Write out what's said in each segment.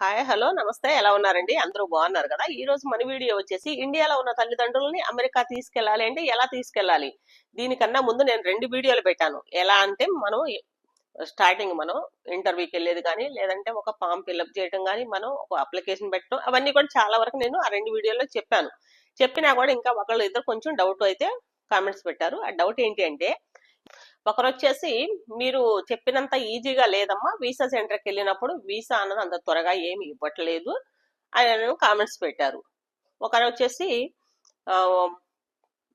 Hi hello నమస్తే. ఎలా ఉన్నారండి? అందరూ బాగున్నారు కదా? ఈ రోజు మన వీడియో వచ్చేసి ఇండియాలో ఉన్న తల్లిదండ్రులని అమెరికా తీసుకెళ్ళాలి అంటే ఎలా తీసుకెళ్ళాలి? దీనికన్నా ముందు నేను రెండు వీడియోలు పెట్టాను. ఎలా అంటే మనం స్టార్టింగ్ మనం ఇంటర్వ్యూకి వెళ్ళేది కానీ లేదంటే ఒక ఫామ్ ఫిల్అప్ చేయడం కానీ మనం ఒక అప్లికేషన్ పెట్టడం అవన్నీ కూడా చాలా వరకు నేను ఆ రెండు వీడియోలో చెప్పాను. చెప్పినా కూడా ఇంకా ఒకళ్ళు ఇద్దరు కొంచెం డౌట్ అయితే కామెంట్స్ పెట్టారు. ఆ డౌట్ ఏంటి అంటే ఒకరు వచ్చేసి మీరు చెప్పినంత ఈజీగా లేదమ్మా వీసా సెంటర్కి వెళ్ళినప్పుడు వీసా అన్నది అంత త్వరగా ఏమి ఇవ్వట్లేదు అని కామెంట్స్ పెట్టారు. ఒకరు వచ్చేసి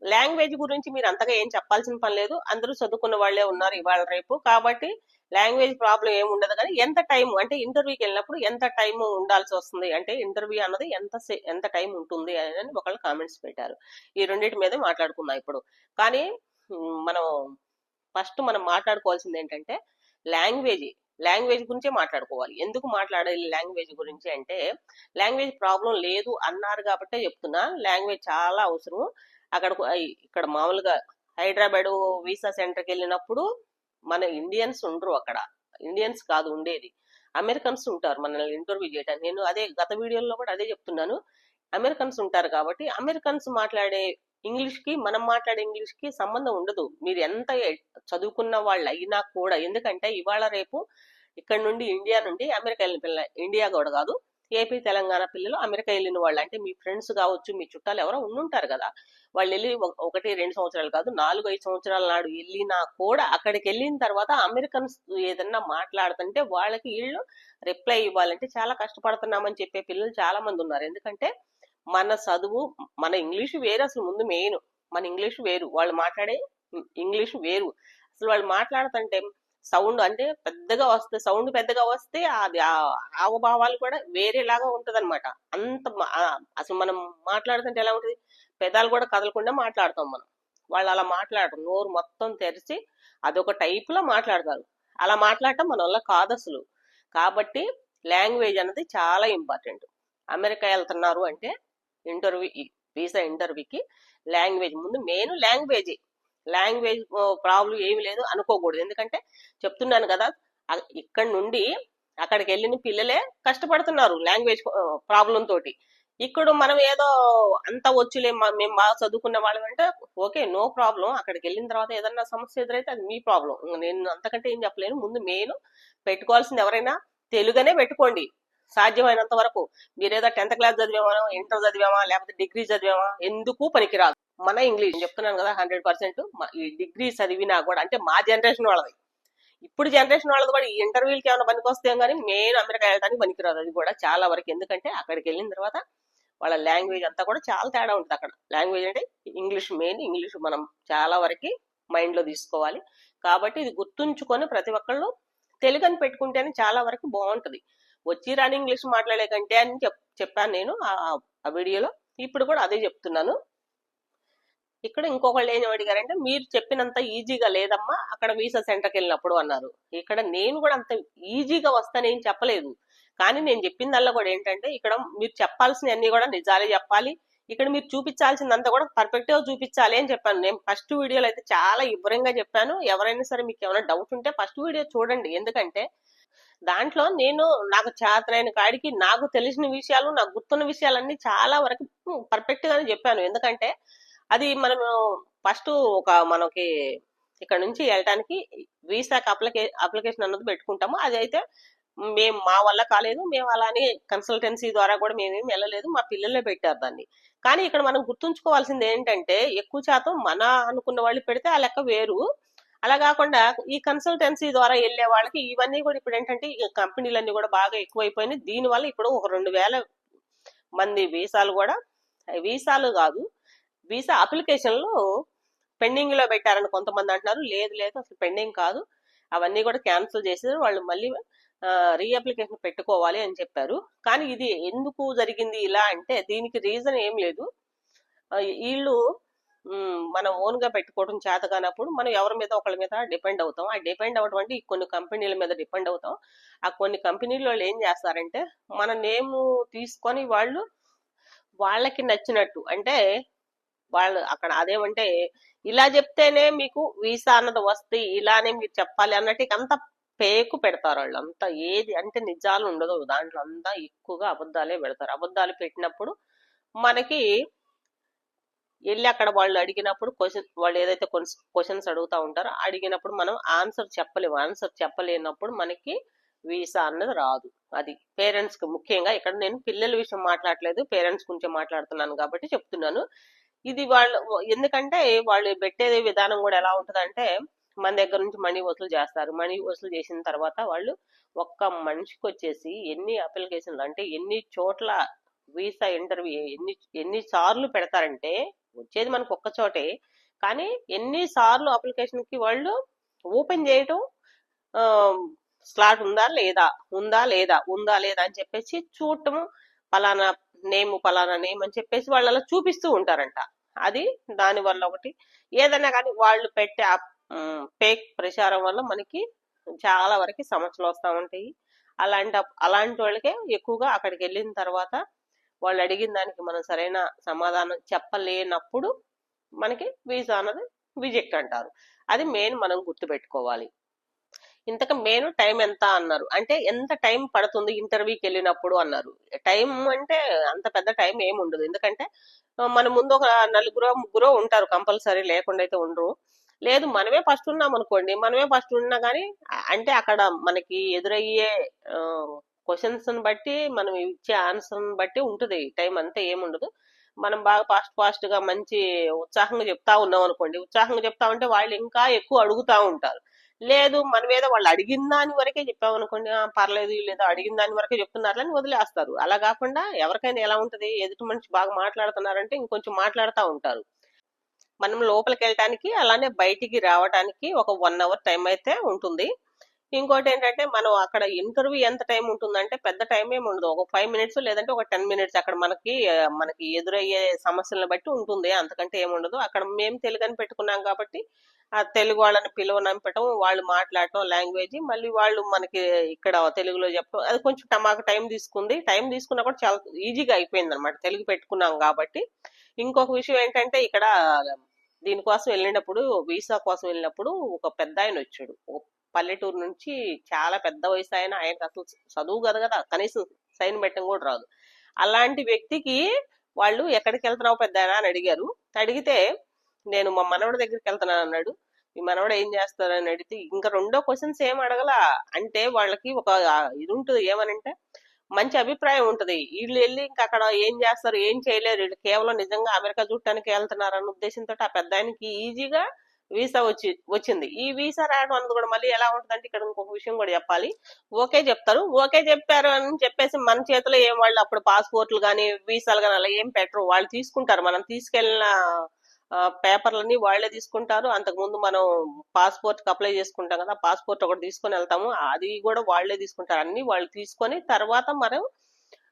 లాంగ్వేజ్ గురించి మీరు అంతగా ఏం చెప్పాల్సిన పని లేదు అందరూ చదువుకున్న వాళ్ళే ఉన్నారు ఇవాళ రేపు కాబట్టి లాంగ్వేజ్ ప్రాబ్లం ఏమి ఉండదు కానీ ఎంత టైం అంటే ఇంటర్వ్యూకి వెళ్ళినప్పుడు ఎంత టైం ఉండాల్సి వస్తుంది అంటే ఇంటర్వ్యూ అన్నది ఎంత సే- ఎంత టైం ఉంటుంది అని ఒకళ్ళు కామెంట్స్ పెట్టారు. ఈ రెండింటి మీద మాట్లాడుకుందాం ఇప్పుడు. కానీ మనం ఫస్ట్ మనం మాట్లాడుకోవాల్సింది ఏంటంటే లాంగ్వేజ్. లాంగ్వేజ్ గురించే మాట్లాడుకోవాలి. ఎందుకు మాట్లాడాలి లాంగ్వేజ్ గురించి అంటే లాంగ్వేజ్ ప్రాబ్లం లేదు అన్నారు కాబట్టే చెప్తున్నా. లాంగ్వేజ్ చాలా అవసరం అక్కడ ఇక్కడ మామూలుగా హైదరాబాద్ వీసా సెంటర్కి వెళ్ళినప్పుడు మన ఇండియన్స్ ఉండరు అక్కడ. ఇండియన్స్ కాదు ఉండేది. అమెరికన్స్ ఉంటారు మనల్ని ఇంటర్వ్యూ చేయడానికి నేను అదే గత వీడియోలో కూడా అదే చెప్తున్నాను. అమెరికన్స్ ఉంటారు కాబట్టి అమెరికన్స్ మాట్లాడే ఇంగ్లీష్కి మనం మాట్లాడే ఇంగ్లీష్కి సంబంధం ఉండదు. మీరు ఎంత చదువుకున్న వాళ్ళు అయినా కూడా. ఎందుకంటే ఇవాళ రేపు ఇక్కడ నుండి ఇండియా నుండి అమెరికా వెళ్ళిన పిల్ల ఇండియా కూడా కాదు. ఏపీ తెలంగాణ పిల్లలు అమెరికా వెళ్ళిన వాళ్ళు. అంటే మీ ఫ్రెండ్స్ కావచ్చు మీ చుట్టాలు ఎవరో ఉండుంటారు కదా. వాళ్ళు వెళ్ళి ఒకటి రెండు సంవత్సరాలు కాదు నాలుగు ఐదు సంవత్సరాల నాడు వెళ్ళినా కూడా అక్కడికి వెళ్ళిన తర్వాత అమెరికన్స్ ఏదన్నా మాట్లాడుతుంటే వాళ్ళకి వీళ్ళు రిప్లై ఇవ్వాలంటే చాలా కష్టపడుతున్నామని చెప్పే పిల్లలు చాలా మంది ఉన్నారు. ఎందుకంటే మన చదువు మన ఇంగ్లీష్ వేరు అసలు ముందు మెయిన్ మన ఇంగ్లీష్ వేరు. వాళ్ళు మాట్లాడే ఇంగ్లీష్ వేరు. అసలు వాళ్ళు మాట్లాడుతుంటే సౌండ్ అంటే పెద్దగా వస్తే సౌండ్ పెద్దగా వస్తే అది హావభావాలు కూడా వేరేలాగా ఉంటది అనమాట అంత అసలు మనం మాట్లాడుతుంటే ఎలా ఉంటుంది? పెదాలు కూడా కదలకుండా మాట్లాడతాం మనం. వాళ్ళు అలా మాట్లాడరు. నోరు మొత్తం తెరిచి అదొక టైప్లో మాట్లాడతారు. అలా మాట్లాడటం మన వల్ల కాదు అసలు. కాబట్టి లాంగ్వేజ్ అనేది చాలా ఇంపార్టెంట్. అమెరికా వెళ్తున్నారు అంటే ఇంటర్వ్యూ వీసా ఇంటర్వ్యూకి లాంగ్వేజ్ ముందు మెయిన్ లాంగ్వేజ్ లాంగ్వేజ్ ప్రాబ్లం ఏమి లేదు అనుకోకూడదు. ఎందుకంటే చెప్తున్నాను కదా ఇక్కడ నుండి అక్కడికి వెళ్ళిన పిల్లలే కష్టపడుతున్నారు లాంగ్వేజ్ ప్రాబ్లం తోటి. ఇక్కడ మనం ఏదో అంత వచ్చులే మేము బాగా చదువుకున్న వాళ్ళం అంటే ఓకే నో ప్రాబ్లం అక్కడికి వెళ్ళిన తర్వాత ఏదన్నా సమస్య ఎదురైతే అది మీ ప్రాబ్లం నేను అంతకంటే ఏం చెప్పలేను. ముందు మెయిన్ పెట్టుకోవాల్సింది ఎవరైనా తెలుగునే పెట్టుకోండి. సాధ్యమైనంత వరకు మీరేదో టెన్త్ క్లాస్ చదివామా ఇంటర్ చదివామా లేకపోతే డిగ్రీ చదివామా ఎందుకు పనికిరాదు. మన ఇంగ్లీష్ చెప్తున్నాను కదా హండ్రెడ్ పర్సెంట్ ఈ డిగ్రీ చదివినా కూడా అంటే మా జనరేషన్ వాళ్ళది. ఇప్పుడు జనరేషన్ వాళ్ళది కూడా ఈ ఇంటర్వ్యూలకి ఏమైనా పనికొస్తాం కానీ మెయిన్ అమెరికా వెళ్ళడానికి పనికిరాదు. అది కూడా చాలా వరకు. ఎందుకంటే అక్కడికి వెళ్ళిన తర్వాత వాళ్ళ లాంగ్వేజ్ అంతా కూడా చాలా తేడా ఉంటుంది అక్కడ. లాంగ్వేజ్ అంటే ఇంగ్లీష్ మెయిన్ ఇంగ్లీష్ మనం చాలా వరకు మైండ్లో తీసుకోవాలి. కాబట్టి ఇది గుర్తుంచుకొని ప్రతి ఒక్కళ్ళు తెలుగుని పెట్టుకుంటేనే చాలా వరకు బాగుంటది. వచ్చి రాని ఇంగ్లీష్ మాట్లాడే కంటే అని చెప్ చెప్పాను నేను ఆ- వీడియోలో. ఇప్పుడు కూడా అదే చెప్తున్నాను. ఇక్కడ ఇంకొకళ్ళు ఏం అడిగారంటే మీరు చెప్పినంత ఈజీగా లేదమ్మా అక్కడ వీసా సెంటర్కి వెళ్ళినప్పుడు అన్నారు. ఇక్కడ నేను కూడా అంత ఈజీగా వస్తానేం చెప్పలేదు. కానీ నేను చెప్పిందల్లా కూడా ఏంటంటే ఇక్కడ మీరు చెప్పాల్సినవన్నీ కూడా నిజాలే చెప్పాలి. ఇక్కడ మీరు చూపించాల్సిందంతా కూడా పర్ఫెక్ట్గా చూపించాలి అని చెప్పాను. నేను ఫస్ట్ వీడియోలో అయితే చాలా వివరంగా చెప్పాను. ఎవరైనా సరే మీకు ఏమైనా డౌట్ ఉంటే ఫస్ట్ వీడియో చూడండి. ఎందుకంటే దాంట్లో నేను నాకు చేతనైన కాడికి నాకు తెలిసిన విషయాలు నాకు గుర్తున్న విషయాలన్నీ చాలా వరకు పర్ఫెక్ట్ గానే చెప్పాను. ఎందుకంటే అది మనం ఫస్ట్ ఒక మనకి ఇక్కడ నుంచి వెళ్ళటానికి వీసాకి అప్లికే అప్లికేషన్ అన్నది పెట్టుకుంటాము. అది అయితే మేము మా వల్ల కాలేదు. మేము అలానే కన్సల్టెన్సీ ద్వారా కూడా మేమేమి వెళ్ళలేదు. మా పిల్లలే పెట్టారు దాన్ని. కానీ ఇక్కడ మనం గుర్తుంచుకోవాల్సింది ఏంటంటే ఎక్కువ శాతం మన అనుకున్న వాళ్ళు పెడితే ఆ లెక్క వేరు. అలా కాకుండా ఈ కన్సల్టెన్సీ ద్వారా వెళ్ళే వాళ్ళకి ఇవన్నీ కూడా ఇప్పుడు ఏంటంటే ఈ కంపెనీలన్నీ కూడా బాగా ఎక్కువైపోయినాయి. దీనివల్ల ఇప్పుడు ఒక రెండు వేల మంది వీసాలు కూడా వీసాలు కాదు వీసా అప్లికేషన్లు పెండింగ్లో పెట్టారని కొంతమంది అంటున్నారు. లేదు లేదు అసలు పెండింగ్ కాదు. అవన్నీ కూడా క్యాన్సిల్ చేసేది వాళ్ళు మళ్ళీ రీఅప్లికేషన్ పెట్టుకోవాలి అని చెప్పారు. కానీ ఇది ఎందుకు జరిగింది ఇలా అంటే దీనికి రీజన్ ఏం లేదు. వీళ్ళు మనం ఓన్గా పెట్టుకోవడం చేత కానప్పుడు మనం ఎవరి మీద ఒకళ్ళ మీద డిపెండ్ అవుతాం. ఆ డిపెండ్ అవ్వటువంటి కొన్ని కంపెనీల మీద డిపెండ్ అవుతాం. ఆ కొన్ని కంపెనీల వాళ్ళు ఏం చేస్తారంటే మన నేమ్ తీసుకొని వాళ్ళు వాళ్ళకి నచ్చినట్టు అంటే వాళ్ళు అక్కడ అదేమంటే ఇలా చెప్తేనే మీకు వీసా అన్నది వస్తే ఇలానే మీరు చెప్పాలి అన్నట్టు అంత పేకు పెడతారు వాళ్ళు. అంతా ఏది అంటే నిజాలు ఉండదు. దాంట్లో అంతా ఎక్కువగా అబద్ధాలే పెడతారు. అబద్ధాలు పెట్టినప్పుడు మనకి వెళ్ళి అక్కడ వాళ్ళు అడిగినప్పుడు క్వశ్చన్ వాళ్ళు ఏదైతే క్వశ్చన్స్ అడుగుతా ఉంటారో అడిగినప్పుడు మనం ఆన్సర్ చెప్పలేము. ఆన్సర్ చెప్పలేనప్పుడు మనకి వీసా అన్నది రాదు. అది పేరెంట్స్కి ముఖ్యంగా ఇక్కడ నేను పిల్లల విషయం మాట్లాడలేదు పేరెంట్స్ గురించి మాట్లాడుతున్నాను కాబట్టి చెప్తున్నాను. ఇది వాళ్ళు ఎందుకంటే వాళ్ళు పెట్టేది విధానం కూడా ఎలా ఉంటదంటే మన దగ్గర నుంచి మనీ వసూలు చేస్తారు. మనీ వసూలు చేసిన తర్వాత వాళ్ళు ఒక్క మనిషికి వచ్చేసి ఎన్ని అప్లికేషన్లు అంటే ఎన్ని చోట్ల వీసా ఇంటర్వ్యూ ఎన్ని ఎన్ని సార్లు పెడతారంటే వచ్చేది మనకు ఒక్క చోటే. కానీ ఎన్నిసార్లు అప్లికేషన్కి అప్లికేషన్కి వాళ్ళు ఓపెన్ చేయటం స్లాట్ ఉందా లేదా? ఉందా లేదా? ఉందా లేదా అని చెప్పేసి చూడటము పలానా నేమ్ పలానా నేమ్ అని చెప్పేసి వాళ్ళు అలా చూపిస్తూ ఉంటారంట. అది దాని వల్ల ఒకటి. ఏదైనా కానీ వాళ్ళు పెట్టే ఫేక్ ప్రచారం వల్ల మనకి చాలా వరకు సమస్యలు వస్తూ ఉంటాయి. అలాంటి అలాంటి వాళ్ళకే ఎక్కువగా అక్కడికి వెళ్ళిన తర్వాత వాళ్ళు అడిగిన దానికి మనం సరైన సమాధానం చెప్పలేనప్పుడు మనకి వీసా అన్నది విజెక్ట్ అంటారు. అది మెయిన్ మనం గుర్తుపెట్టుకోవాలి. ఇంతకు మెయిన్ టైం ఎంత అన్నారు. అంటే ఎంత టైం పడుతుంది ఇంటర్వ్యూకి వెళ్ళినప్పుడు అన్నారు. టైం అంటే అంత పెద్ద టైం ఏమి ఉండదు. ఎందుకంటే మన ముందు ఒక నలుగురో ముగ్గురో ఉంటారు కంపల్సరీ లేకుండా అయితే ఉండరు. లేదు మనమే ఫస్ట్ ఉన్నాం అనుకోండి. మనమే ఫస్ట్ ఉన్నా కానీ అంటే అక్కడ మనకి ఎదురయ్యే క్వశ్చన్స్ బట్టి మనం ఇచ్చే ఆన్సర్ బట్టి ఉంటుంది. టైం అంతా ఏముండదు. మనం బాగా ఫాస్ట్ ఫాస్ట్గా మంచి ఉత్సాహంగా చెప్తా ఉన్నాం అనుకోండి. ఉత్సాహంగా చెప్తా ఉంటే వాళ్ళు ఇంకా ఎక్కువ అడుగుతా ఉంటారు. లేదు మన మీద వాళ్ళు అడిగిన దాని వరకే చెప్పామనుకోండి పర్లేదు లేదా అడిగిన దాని వరకే చెప్తున్నారని వదిలేస్తారు. అలా కాకుండా ఎవరికైనా ఎలా ఉంటది? ఎదుటి మనిషి బాగా మాట్లాడుతున్నారంటే ఇంకొంచెం మాట్లాడుతూ ఉంటారు. మనం లోపలికి వెళ్ళటానికి అలానే బయటికి రావడానికి ఒక వన్ అవర్ టైం అయితే ఉంటుంది. ఇంకోటి ఏంటంటే మనం అక్కడ ఇంటర్వ్యూ ఎంత టైం ఉంటుందంటే పెద్ద టైం ఏమి ఉండదు. ఒక ఫైవ్ మినిట్స్ లేదంటే ఒక టెన్ మినిట్స్ అక్కడ మనకి మనకి ఎదురయ్యే సమస్యలను బట్టి ఉంటుంది. అంతకంటే ఏముండదు అక్కడ మేము తెలుగని పెట్టుకున్నాం కాబట్టి ఆ తెలుగు వాళ్ళని పిలువనంపటం వాళ్ళు మాట్లాడటం లాంగ్వేజ్ మళ్ళీ వాళ్ళు మనకి ఇక్కడ తెలుగులో చెప్పడం అది కొంచెం మాకు టైం తీసుకుంది. టైం తీసుకున్నా కూడా చాలా ఈజీగా అయిపోయింది అనమాట తెలుగు పెట్టుకున్నాం కాబట్టి. ఇంకొక విషయం ఏంటంటే ఇక్కడ దీనికోసం వెళ్ళినప్పుడు వీసా కోసం వెళ్ళినప్పుడు ఒక పెద్ద ఆయన వచ్చాడు. పల్లెటూరు నుంచి చాలా పెద్ద వయసు ఆయన ఆయనకు అసలు చదువు కదా కదా. కనీసం సైన్ పెట్టడం కూడా రాదు. అలాంటి వ్యక్తికి వాళ్ళు ఎక్కడికి వెళ్తున్నావు పెద్ద అని అడిగారు. అడిగితే నేను మా మనవడి దగ్గరికి వెళ్తున్నాను అన్నాడు. ఈ మనవడు ఏం చేస్తారని అడిగితే ఇంకా రెండో క్వశ్చన్స్ ఏం అడగల అంటే వాళ్ళకి ఒక ఇది ఉంటుంది ఏమనంటే మంచి అభిప్రాయం ఉంటది. వీళ్ళు వెళ్ళి ఇంకా అక్కడ ఏం చేస్తారు ఏం చేయలేరు. వీళ్ళు కేవలం నిజంగా అమెరికా చూడటానికి వెళ్తున్నారు అన్న ఉద్దేశంతో ఆ పెద్ద ఆయనకి ఈజీగా వీసా వచ్చి వచ్చింది. ఈ వీసా రావడం అన్నది కూడా మళ్ళీ ఎలా ఉంటుందంటే ఇక్కడ ఇంకొక విషయం కూడా చెప్పాలి. ఓకే చెప్తారు. ఓకే చెప్పారు అని చెప్పేసి మన చేతిలో ఏం వాళ్ళు అప్పుడు పాస్పోర్ట్లు కానీ వీసాలు కానీ అలా ఏం పెట్టరు. వాళ్ళు తీసుకుంటారు. మనం తీసుకెళ్ళిన పేపర్లన్నీ వాళ్ళే తీసుకుంటారు. అంతకు ముందు మనం పాస్పోర్ట్కి అప్లై చేసుకుంటాం కదా పాస్పోర్ట్ ఒకటి తీసుకొని వెళ్తాము. అది కూడా వాళ్ళే తీసుకుంటారు. అన్ని వాళ్ళు తీసుకొని తర్వాత మనం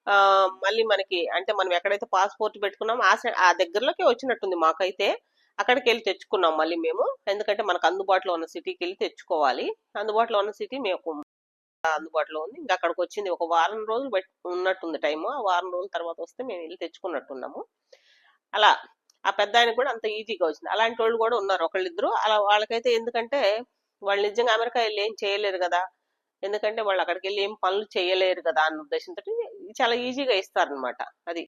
ఆ మళ్ళీ మనకి అంటే మనం ఎక్కడైతే పాస్పోర్ట్ పెట్టుకున్నామో ఆ దగ్గరలోకి వచ్చినట్టుంది మాకైతే. అక్కడికి వెళ్ళి తెచ్చుకున్నాం మళ్ళీ మేము. ఎందుకంటే మనకు అందుబాటులో ఉన్న సిటీకి వెళ్ళి తెచ్చుకోవాలి. అందుబాటులో ఉన్న సిటీ మేము అందుబాటులో ఉంది. ఇంకా అక్కడికి వచ్చింది ఒక వారం రోజులు ఉన్నట్టుంది టైము. ఆ వారం రోజుల తర్వాత వస్తే మేము వెళ్ళి తెచ్చుకున్నట్టున్నాము. అలా. ఆ పెద్ద ఆయన కూడా అంత ఈజీగా వచ్చింది. అలాంటి వాళ్ళు కూడా ఉన్నారు ఒకళ్ళిద్దరు. అలా వాళ్ళకైతే ఎందుకంటే వాళ్ళు నిజంగా అమెరికా వెళ్ళి ఏం చేయలేరు కదా. ఎందుకంటే వాళ్ళు అక్కడికి వెళ్ళి ఏం పనులు చేయలేరు కదా అన్న ఉద్దేశంతో చాలా ఈజీగా ఇస్తారనమాట అది.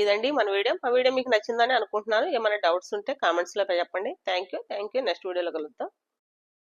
ఇదండి మన వీడియో. మా వీడియో మీకు నచ్చిందని అనుకుంటున్నాను. ఏమైనా డౌట్స్ ఉంటే కామెంట్స్లో చెప్పండి. Thank you thank you next వీడియోలో కలుద్దాం.